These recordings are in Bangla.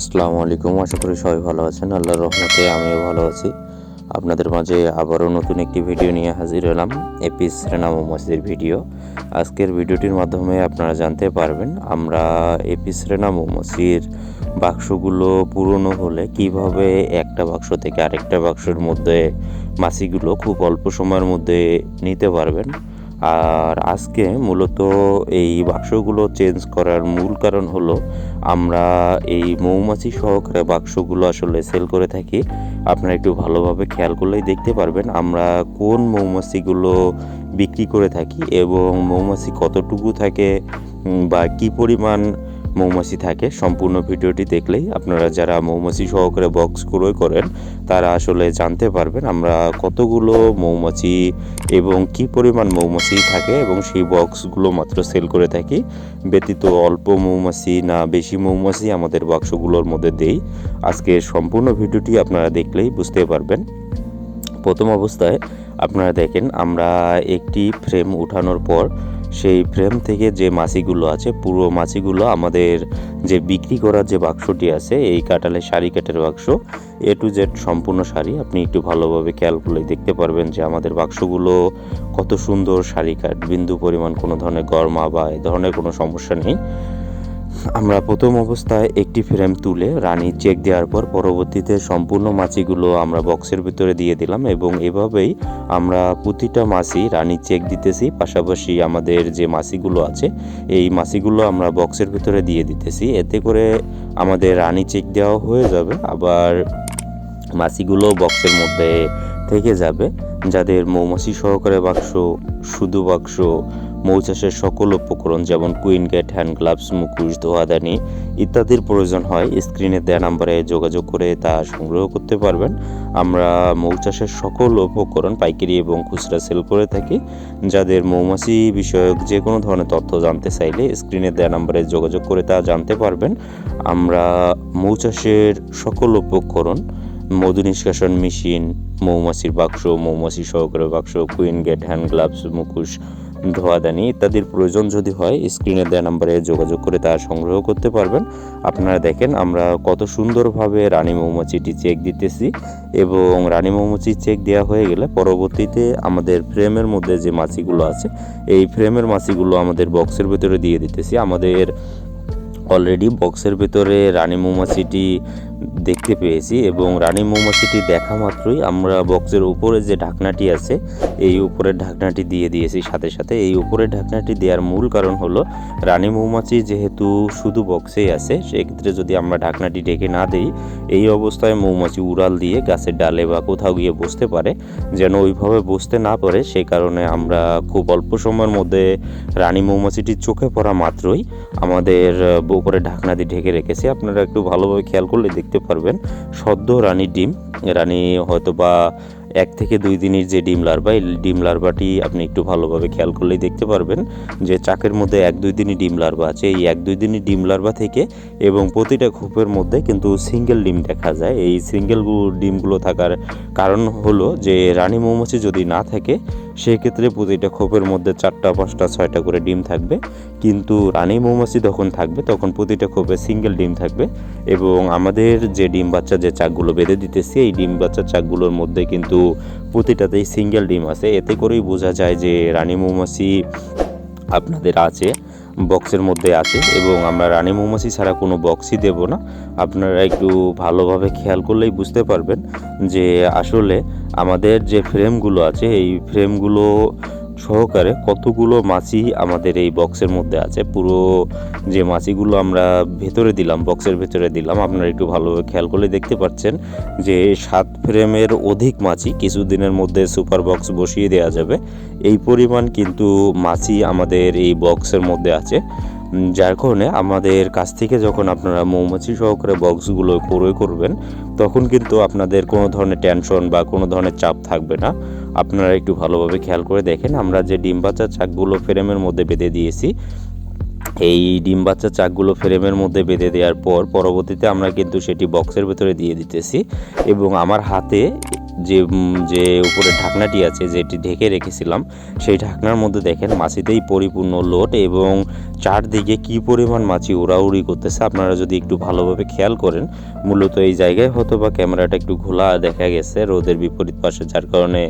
আসসালামু আলাইকুম। আশা করি সবাই ভালো আছেন। আল্লাহর রহমতে আমিও ভালো আছি। আপনাদের মাঝে আবারও নতুন একটি ভিডিও নিয়ে হাজির হলাম, এপিস রেনামো মসজিদের ভিডিও। আজকের ভিডিওটির মাধ্যমে আপনারা জানতে পারবেন, আমরা এপিস রেনামো মসজির বাক্সগুলো পুরনো হলে কীভাবে একটা বাক্স থেকে আরেকটা বাক্সের মধ্যে মাছিগুলো খুব অল্প সময়ের মধ্যে নিতে পারবেন। আর আজকে মূলত এই বাক্সগুলো চেঞ্জ করার মূল কারণ হলো আমরা এই মৌমাছি সহকারে বাক্সগুলো আসলে সেল করে থাকি। আপনারা একটু ভালোভাবে খেয়াল করলেই দেখতে পারবেন আমরা কোন মৌমাছিগুলো বিক্রি করে থাকি এবং মৌমাছি কতটুকু থাকে বা কি পরিমাণ মৌমাছি থাকে, সম্পূর্ণ ভিডিওটি দেখলেই আপনারা যারা মৌমাছি সহকারে বক্স ক্রয় করেন, তারা আসলে জানতে পারবেন আমরা কতগুলো মৌমাছি এবং কি পরিমাণ মৌমাছি থাকে এবং সেই বক্সগুলো মাত্র সেল করে থাকি। ব্যতীত অল্প মৌমাছি না বেশি মৌমাছি আমাদের বাক্সগুলোর মধ্যে দেই। আজকে সম্পূর্ণ ভিডিওটি আপনারা দেখলেই বুঝতে পারবেন। প্রথম অবস্থায় আপনারা দেখেন, আমরা একটি ফ্রেম উঠানোর পর সেই ফ্রেম থেকে যে মাছিগুলো আছে, পুরো মাছিগুলো আমাদের যে বিক্রি করার যে বাক্সটি আছে, এই কাটালে শাড়ি কাটের বাক্স এ টু জেড সম্পূর্ণ শাড়ি। আপনি একটু ভালোভাবে খেয়াল করলে দেখতে পারবেন যে আমাদের বাক্সগুলো কত সুন্দর শাড়ি কাট বিন্দু পরিমাণ কোনো ধরনের গরমা বা এ ধরনের কোনো সমস্যা নেই। আমরা প্রথম অবস্থায় একটি ফ্রেম তুলে রানী চেক দেওয়ার পর পরবর্তীতে সম্পূর্ণ মাছিগুলো আমরা বক্সের ভিতরে দিয়ে দিলাম এবং এভাবেই আমরা প্রতিটা মাছি রানী চেক দিতেছি। পাশাপাশি আমাদের যে মাছিগুলো আছে, এই মাছিগুলো আমরা বক্সের ভিতরে দিয়ে দিতেছি। এতে করে আমাদের রানী চেক দেওয়া হয়ে যাবে, আবার মাছিগুলো বক্সের মধ্যে থেকে যাবে। যাদের মৌমাছি সহকারে বাক্স, শুধু বাক্স মৌচাষের সকল উপকরণ যেমন কুইন গেট হ্যান্ড গ্লাভস, মুখোশ ধোয়াদানি ইত্যাদির প্রয়োজন হয়। স্ক্রিনে দেওয়া নাম্বারে যোগাযোগ করে তা সংগ্রহ করতে পারবেন। আমরা মৌচাষের সকল উপকরণ, পাইকারি এবং খুচরা সেল করে থাকি। যাদের মৌমাছি বিষয়ক যে কোনো ধরনের তথ্য জানতে চাইলে স্ক্রিনে দেওয়া নাম্বারে যোগাযোগ করে তা জানতে পারবেন। আমরা মৌচাষের সকল উপকরণ, মধু নিষ্কাশন মেশিন, মৌমাছির বাক্স, মৌমাছি সহকারে বাক্স, কুইন গেট হ্যান্ড গ্লাভস, মুখোশ ধোয়াদানি ইত্যাদির প্রয়োজন যদি হয়, স্ক্রিনে দেওয়া নাম্বারে যোগাযোগ করে তা সংগ্রহ করতে পারবেন। আপনারা দেখেন, আমরা কত সুন্দরভাবে রানী মৌমাছিটি চেক দিতেছি এবং রানী মৌমাছি চেক দেওয়া হয়ে গেলে পরবর্তীতে আমাদের ফ্রেমের মধ্যে যে মাছিগুলো আছে, এই ফ্রেমের মাছিগুলো আমাদের বক্সের ভেতরে দিয়ে দিতেছি। আমাদের অলরেডি বক্সের ভেতরে রানী মৌমাছিটি দেখতে পেয়েছি এবং রানী মৌমাছিটি দেখা মাত্রই আমরা বক্সের উপরে যে ঢাকনাটি আছে, এই উপরের ঢাকনাটি দিয়ে দিয়েছি। সাথে সাথে এই উপরের ঢাকনাটি দেওয়ার মূল কারণ হলো, রানী মৌমাছি যেহেতু শুধু বক্সেই আছে, সেক্ষেত্রে যদি আমরা ঢাকনাটি ঢেকে না দিই, এই অবস্থায় মৌমাছি উড়াল দিয়ে গাছের ডালে বা কোথাও গিয়ে বসতে পারে। যেন ওইভাবে বসতে না পারে সেই কারণে আমরা খুব অল্প সময়ের মধ্যে রানী মৌমাছিটির চোখে পড়া মাত্রই আমাদের উপরে ঢাকনা দিয়ে ঢেকে রেখেছি। আপনারা একটু ভালোভাবে খেয়াল করলে দেখতে পারবেন। সদ্য রানী ডিম, রানী হয়তো বা এক থেকে দুই দিনের যে ডিম লার্ভা, এই ডিম লার্ভাটি আপনি একটু ভালোভাবে খেয়াল করলেই দেখতে পারবেন যে চাকের মধ্যে এক দুই দিনই ডিম লার্ভা আছে। এই এক দুই দিনই ডিম লার্ভা থেকে এবং প্রতিটা খোপের মধ্যে কিন্তু সিঙ্গেল ডিম দেখা যায়। এই সিঙ্গেল ডিমগুলো থাকার কারণ হলো যে রানী মৌমাছি যদি না থাকে সেক্ষেত্রে প্রতিটা খোপের মধ্যে চারটা, পাঁচটা, ছয়টা করে ডিম থাকবে। কিন্তু রানী মৌমাছি যখন থাকবে, তখন প্রতিটা খোপে সিঙ্গেল ডিম থাকবে। এবং আমাদের যে ডিম বাচ্চা যে চাকগুলো বেঁধে দিতেছি, এই ডিম বাচ্চা চাকগুলোর মধ্যে কিন্তু প্রতিটাতেই সিঙ্গেল ডিম আছে। এতে করেই বোঝা যায় যে রানী মৌমাছি আপনাদের আছে। বক্সের মধ্যে আছে এবং আমরা রানী মৌমাছি ছাড়া কোনো বক্সই দেব না। আপনারা একটু ভালোভাবে খেয়াল করলেই বুঝতে পারবেন যে আসলে আমাদের যে ফ্রেমগুলো আছে, এই ফ্রেমগুলো সহকারে কতগুলো মাছি আমাদের এই বক্সের মধ্যে আছে। পুরো যে মাছিগুলো আমরা ভেতরে দিলাম, বক্সের ভেতরে দিলাম, আপনারা একটু ভালোভাবে খেয়াল করলে দেখতে পাচ্ছেন যে সাত ফ্রেমের অধিক মাছি কিছু দিনের মধ্যে সুপার বক্স বসিয়ে দেওয়া যাবে। এই পরিমাণ কিন্তু মাছি আমাদের এই বক্সের মধ্যে আছে। যার কারণে আমাদের কাছ থেকে যখন আপনারা মৌমাছি সহকারে বক্সগুলো ক্রয় করবেন, তখন কিন্তু আপনাদের কোনো ধরনের টেনশন বা কোনো ধরনের চাপ থাকবে না। আপনারা একটু ভালোভাবে খেয়াল করে দেখেন, আমরা যে ডিম বাচ্চা চাকগুলো ফ্রেমের মধ্যে বেঁধে দিয়েছি, এই ডিম বাচ্চা চাকগুলো ফ্রেমের মধ্যে বেঁধে দেওয়ার পর পরবর্তীতে আমরা কিন্তু সেটি বক্সের ভেতরে দিয়ে দিতেছি এবং আমার হাতে যে যে উপরে ঢাকনাটি আছে যেটি ঢেকে রেখেছিলাম, সেই ঢাকনার মধ্যে দেখেন মাছিতেই পরিপূর্ণ লোট এবং চারদিকে কি পরিমাণ মাছি উড়াউড়ি করতেছে, আপনারা যদি একটু ভালোভাবে খেয়াল করেন, মূলত এই জায়গায় হয়তো বা ক্যামেরাটা একটু ঘোলা দেখা গেছে রোদের বিপরীত পাশে, যার কারণে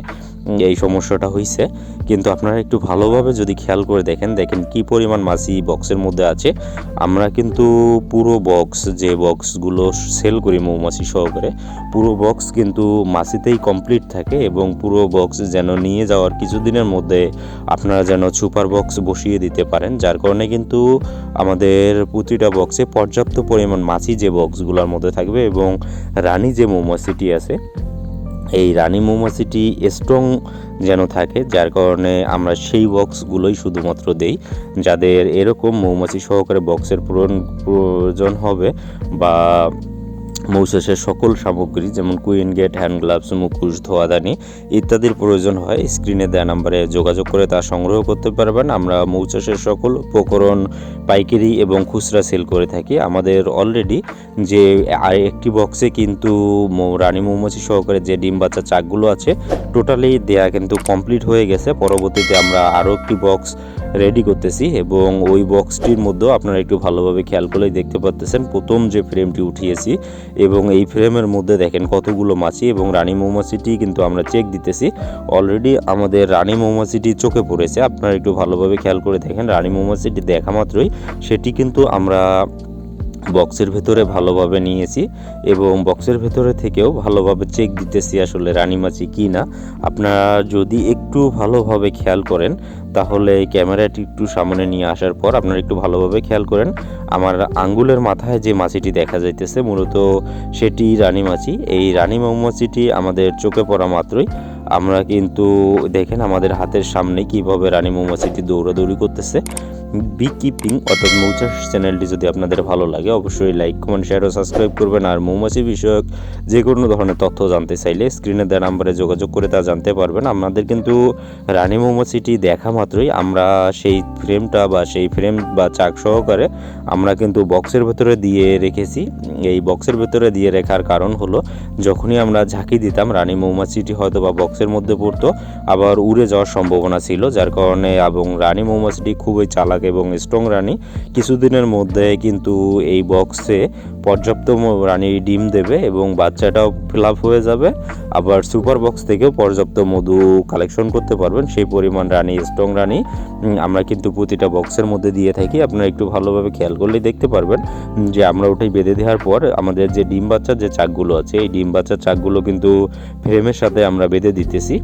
এই সমস্যাটা হয়েছে কিন্তু আপনারা একটু ভালোভাবে যদি খেয়াল করে দেখেন দেখেন কি পরিমাণ মাছি বক্সের মধ্যে আছে। আমরা কিন্তু পুরো বক্স, যে বক্সগুলো সেল করি মৌমাছি সহকারে, পুরো বক্স কিন্তু মাছিতেই কমপ্লিট থাকে এবং পুরো বক্স যেন নিয়ে যাওয়ার কিছুদিনের মধ্যে আপনারা যেন সুপার বক্স বসিয়ে দিতে পারেন। যার কারণে কিন্তু আমাদের প্রতিটা বক্সে পর্যাপ্ত পরিমাণ মাছি যে বক্সগুলোর মধ্যে থাকবে এবং রানী যে মৌমাছিটি আছে এই রানী মৌমাছিটি স্ট্রং যেন থাকে, যার কারণে আমরা সেই বক্সগুলোই শুধুমাত্র দেই, যাদের এরকম মৌমাছি সহকারে বক্সের পূরণ প্রয়োজন হবে বা মৌচাষের সকল সামগ্রী, যেমন কুইন গেট, হ্যান্ড গ্লাভস, মুখোশ ধোয়াদানি ইত্যাদির প্রয়োজন হয়। স্ক্রিনে দেওয়া নাম্বারে যোগাযোগ করে তা সংগ্রহ করতে পারবেন। আমরা মৌচাষের সকল উপকরণ, পাইকারি এবং খুচরা সেল করে থাকি। আমাদের অলরেডি যে একটি বক্সে কিন্তু রানী মৌমাছি সহকারে যে ডিম, বাচ্চা, চাকগুলো আছে টোটালি দেয়া কিন্তু কমপ্লিট হয়ে গেছে। পরবর্তীতে আমরা আরও একটি বক্স রেডি করতেছি এবং ওই বক্সটির মধ্যেও আপনারা একটু ভালোভাবে খেয়াল করলেই দেখতে পাচ্তেছেন প্রথম যে ফ্রেমটি উঠিয়েছি এবং এই ফ্রেমের মধ্যে দেখেন কতগুলো মাছি এবং রানী মৌমাছিটি কিন্তু আমরা চেক দিতেছি। অলরেডি আমাদের রানী মৌমাছিটি চোখে পড়েছে, আপনারা একটু ভালোভাবে খেয়াল করে দেখেন, রানী মৌমাছিটি দেখা মাত্রই, সেটি কিন্তু আমরা বক্সের ভেতরে ভালোভাবে নিয়েছি এবং বক্সের ভেতরে থেকেও ভালোভাবে চেক দিতেছি আসলে রানী মাছি কি না আপনারা যদি একটু ভালোভাবে খেয়াল করেন, তাহলে ক্যামেরাটি একটু সামনে নিয়ে আসার পর আপনারা একটু ভালোভাবে খেয়াল করেন, আমার আঙ্গুলের মাথায় যে মাছিটি দেখা যাইতেছে, মূলত সেটি রানী মাছি। এই রানী মৌমাছিটি আমাদের চোখে পড়া মাত্রই আমরা কিন্তু দেখেন আমাদের হাতের সামনে কীভাবে রানী মৌমাছিটি দৌড়াদৌড়ি করতেছে। বি কিপিং অর্থাৎ মৌচাষ চ্যানেলটি যদি আপনাদের ভালো লাগে, অবশ্যই লাইক কমেন্ট শেয়ার ও সাবস্ক্রাইব করবেন। আর মৌমাছি বিষয়ক যে কোনো ধরনের তথ্য জানতে চাইলে স্ক্রিনে দেওয়া নাম্বারে যোগাযোগ করে তা জানতে পারবেন। আমাদের কিন্তু রানী মৌমাছিটি দেখা মাত্রই আমরা সেই ফ্রেমটা বা সেই ফ্রেম বা চাক সহকারে আমরা কিন্তু বক্সের ভেতরে দিয়ে রেখেছি। এই বক্সের ভেতরে দিয়ে রাখার কারণ হলো, যখনই আমরা ঝাঁকি দিতাম, রানী মৌমাছিটি হয়তো বা বক্সের মধ্যে পড়তো, আবার উড়ে যাওয়ার সম্ভাবনা ছিল, যার কারণে এবং রানী মৌমাছিটি খুবই চালাক এবং স্ট্রং রানী। কিছুদিনের মধ্যে কিন্তু এই বক্সে পর্যাপ্ত রানী ডিম দেবে এবং বাচ্চাটাও ফিল হয়ে যাবে। আবার সুপার বক্স থেকেও পর্যাপ্ত মধু কালেকশন করতে পারবেন। সেই পরিমাণ রানী স্ট্রং রানী আমরা কিন্তু প্রতিটা বক্সের মধ্যে দিয়ে থাকি। আপনারা একটু ভালোভাবে খেয়াল করলেই দেখতে পারবেন যে আমরা ওটাই বেঁধে দেওয়ার পর আমাদের যে ডিম বাচ্চার যে চাকগুলো আছে, এই ডিম বাচ্চার চাকগুলো কিন্তু ফ্রেমের সাথে আমরা বেঁধে দিতেছি।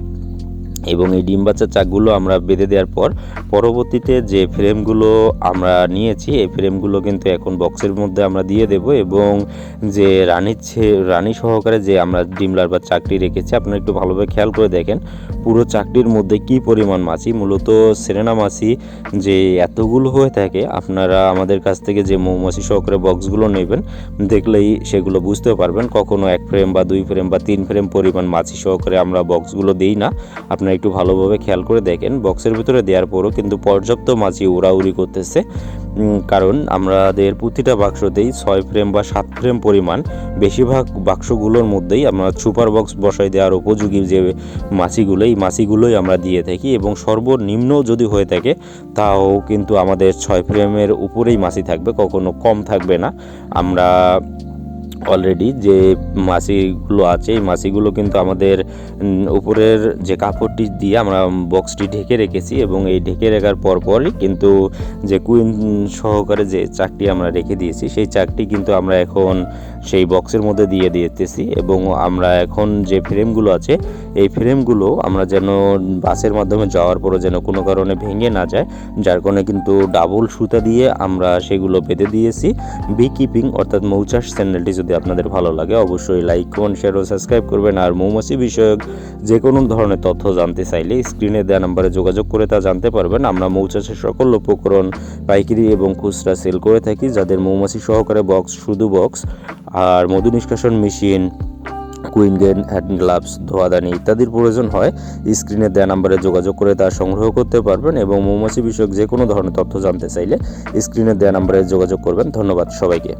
এবং এই ডিম বাচ্চার চাকগুলো আমরা বেঁধে দেওয়ার পর পরবর্তীতে যে ফ্রেমগুলো আমরা নিয়েছি, এই ফ্রেমগুলো কিন্তু এখন বক্সের মধ্যে আমরা দিয়ে দেব এবং যে রানীর রানী সহকারে যে আমরা ডিমলার বা চাকরি রেখেছি, আপনারা একটু ভালোভাবে খেয়াল করে দেখেন পুরো চাকরির মধ্যে কি পরিমাণ মাছি। মূলত সেরেনা মাছি যে এতগুলো হয়ে থাকে, আপনারা আমাদের কাছ থেকে যে মৌমাছি সহকারে বক্সগুলো নেবেন, দেখলেই সেগুলো বুঝতে পারবেন। কখনো এক ফ্রেম বা দুই ফ্রেম বা তিন ফ্রেম পরিমাণ মাছি সহকারে আমরা বক্সগুলো দিই না। আপনারা একটু ভালোভাবে খেয়াল করে দেখেন। বক্সের ভিতরে দেওয়ার পরও কিন্তু পর্যাপ্ত মাছি উড়াউড়ি করতেছে। কারণ আমাদের প্রতিটা বাক্সতেই ছয় ফ্রেম বা সাত ফ্রেম পরিমাণ বেশিরভাগ বাক্সগুলোর মধ্যেই আমরা সুপার বক্স বসাই দেওয়ার উপযোগী যে মাছিগুলো, এই মাছিগুলোই আমরা দিয়ে থাকি এবং সর্বনিম্ন যদি হয়ে থাকে তাও কিন্তু আমাদের ছয় ফ্রেমের উপরেই মাছি থাকবে, কখনো কম থাকবে না। আমরা অলরেডি যে মাছিগুলো আছে, এই মাছিগুলো কিন্তু আমাদের উপরের যে কাপড়টি দিয়ে আমরা বক্সটি ঢেকে রেখেছি এবং এই ঢেকে রাখার পরপরই কিন্তু যে কুইন সহকারে যে চাকটি আমরা রেখে দিয়েছি, সেই চাকটি কিন্তু আমরা এখন সেই বক্সের মধ্যে দিয়ে দিতেছি এবং আমরা এখন যে ফ্রেমগুলো আছে, এই ফ্রেমগুলো আমরা যেন বাসের মাধ্যমে যাওয়ার পরও যেন কোনো কারণে ভেঙে না যায়, যার কারণে কিন্তু ডাবল সুতা দিয়ে আমরা সেগুলো বেঁধে দিয়েছি। বি কিপিং অর্থাৎ মৌচাষ চ্যানেলটি যদি আপনাদের ভালো লাগে, অবশ্যই লাইক করুন শেয়ার ও সাবস্ক্রাইব করবেন। আর মৌমাছি বিষয়ক যে কোনো ধরনের তথ্য জানতে চাইলে স্ক্রিনে দেওয়া নাম্বারে যোগাযোগ করে তা জানতে পারবেন। আমরা মৌচাষের সকল উপকরণ, পাইকারি এবং খুচরা সেল করে থাকি, যাদের মৌমাছি সহকারে বক্স শুধু বক্স আর মধু নিষ্কাশন মেশিন কুইন গেন হ্যান্ড গ্লাভস ধোয়াদানি ইত্যাদির প্রয়োজন হয় স্ক্রিনে দেওয়া নাম্বারে যোগাযোগ করে তা সংগ্রহ করতে পারবেন এবং মৌমাছি বিষয়ক যে কোনো ধরনের তথ্য জানতে চাইলে স্ক্রিনে দেওয়া নাম্বারে যোগাযোগ করবেন। ধন্যবাদ সবাইকে।